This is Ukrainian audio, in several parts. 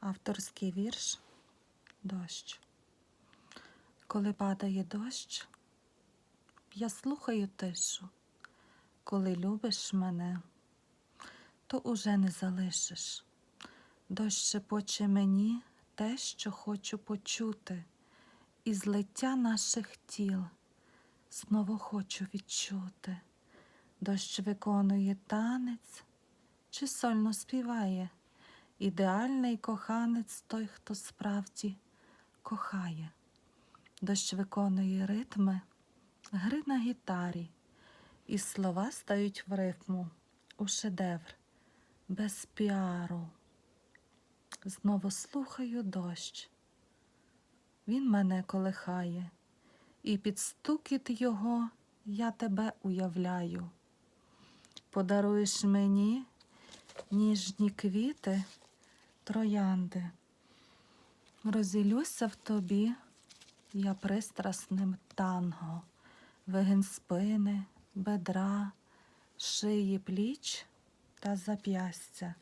Авторський вірш Дощ. Коли падає дощ, я слухаю тишу. Коли любиш мене, то уже не залишиш. Дощ шепоче мені те, що хочу почути, і злиття наших тіл знову хочу відчути. Дощ виконує танець чи сольно співає. Ідеальний коханець той, хто справді кохає. Дощ виконує ритми, гри на гітарі, і слова стають в рифму у шедевр, без піару. Знову слухаю дощ. Він мене колихає, і під стукіт його я тебе уявляю. Подаруєш мені ніжні квіти, троянди. Розілюся в тобі, я пристрасним танго, вигин спини, бедра, шиї пліч та зап'ястя.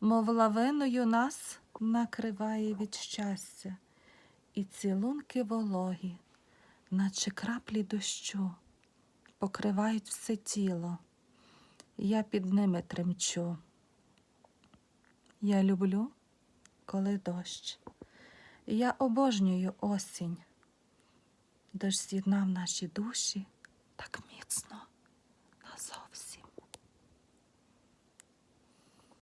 Мов лавиною нас накриває від щастя, і цілунки вологі, наче краплі дощу, покривають все тіло, я під ними тремчу. Я люблю, коли дощ. Я обожнюю осінь. Дощ з'єднав наші душі так міцно назовні.